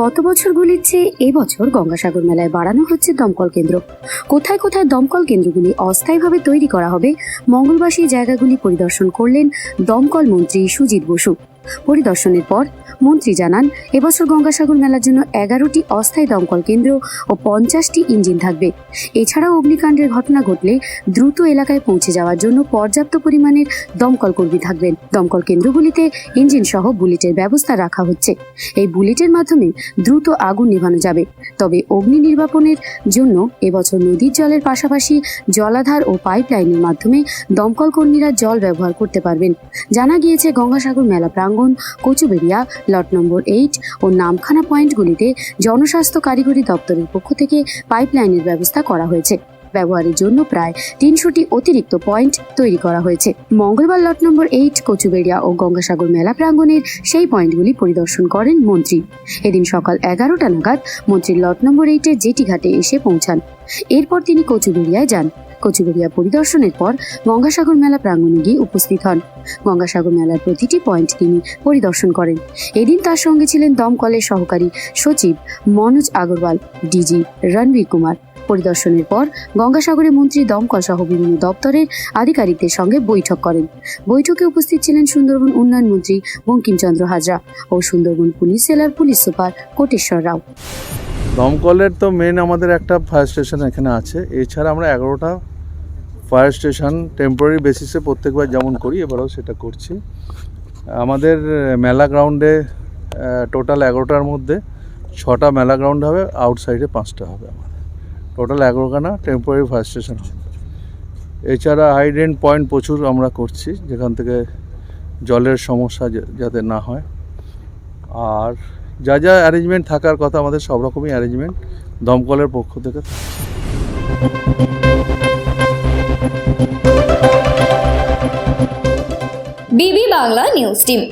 গত বছরগুলির চেয়ে এবছর গঙ্গাসাগর মেলায় বাড়ানো হচ্ছে দমকল কেন্দ্র। কোথায় কোথায় দমকল কেন্দ্রগুলি অস্থায়ীভাবে তৈরি করা হবে মঙ্গলবাসী জায়গাগুলি পরিদর্শন করলেন দমকল মন্ত্রী সুজিত বসু। পরিদর্শনের পর মন্ত্রী জানান, এবছর গঙ্গাসাগর মেলার জন্য এগারোটি অস্থায়ী দমকল কেন্দ্র ও পঞ্চাশটি ইঞ্জিন থাকবে। এছাড়াও অগ্নিকাণ্ডের ঘটনা ঘটলে দ্রুত এলাকায় পৌঁছে যাওয়ার জন্য পর্যাপ্ত পরিমাণের দমকল কর্মী থাকবেন। দমকল কেন্দ্রগুলিতে ইঞ্জিন সহ বুলেটের ব্যবস্থা রাখা হচ্ছে। এই বুলেটের মাধ্যমে দ্রুত আগুন নেভানো যাবে। তবে অগ্নি নির্বাপনের জন্য এবছর নদীর জলের পাশাপাশি জলাধার ও পাইপলাইনের মাধ্যমে দমকল কর্মীরা জল ব্যবহার করতে পারবেন। জানা গিয়েছে, গঙ্গাসাগর মেলা প্রাঙ্গণ কচুবেড়িয়া, লট নম্বর এইট ও নামখানা পয়েন্টগুলিতে জনস্বাস্থ্য কারিগরি দপ্তরের পক্ষ থেকে পাইপলাইনের ব্যবস্থা করা হয়েছে। ব্যবহারের জন্য প্রায় তিনশোটি অতিরিক্ত পয়েন্ট তৈরি করা হয়েছে। মঙ্গলবার লট নম্বর এইট, কচুবেড়িয়া ও গঙ্গাসাগর মেলা প্রাঙ্গণের সেই পয়েন্টগুলি পরিদর্শন করেন মন্ত্রী। এদিন সকাল এগারোটা নাগাদ মন্ত্রী লট নম্বর এইটের জেটি ঘাটে এসে পৌঁছান। এরপর তিনি কচুবেড়িয়ায় যান। কচুবেড়িয়া পরিদর্শনের পর গঙ্গাসাগর মেলা প্রাঙ্গণে গিয়ে উপস্থিত হন। গঙ্গাসাগর মেলার প্রতিটি পয়েন্ট তিনি পরিদর্শন করেন। এদিন তার সঙ্গে ছিলেন দমকলের সহকারী সচিব মনোজ আগরওয়াল, ডিজি রণবীর কুমার। পরিদর্শনের পর গঙ্গাসাগরে মন্ত্রী দমকল সহ বিভিন্ন দপ্তরের আধিকারিকদের সঙ্গে বৈঠক করেন। বৈঠকে উপস্থিত ছিলেন সুন্দরবন উন্নয়ন মন্ত্রী বঙ্কিমচন্দ্র হাজরা ও সুন্দরবন পুলিশ জেলার পুলিশ সুপার কোটেশ্বর রাও। দমকলের তো মেন আমাদের একটা ফায়ার স্টেশন এখানে আছে। এছাড়া আমরা এগারোটা ফায়ার স্টেশন টেম্পোরারি বেসিসে প্রত্যেকবার যেমন করি, এবারেও সেটা করছি। আমাদের মেলা গ্রাউন্ডে টোটাল এগারোটার মধ্যে ছটা মেলা গ্রাউন্ড হবে আউটসাইডে পাঁচটা হবে আমাদের। টোটাল এগারোখানা টেম্পোরারি ফায়ার স্টেশন এছাড়া হাইডেন্ট পয়েন্ট প্রচুর আমরা করছি, যেখান থেকে জলের সমস্যা যাতে না হয়। আর যা যা অ্যারেঞ্জমেন্ট থাকার কথা, আমাদের সব রকমই অ্যারেঞ্জমেন্ট দমকলের পক্ষ থেকে। বিবি বাংলা নিউজ টিম।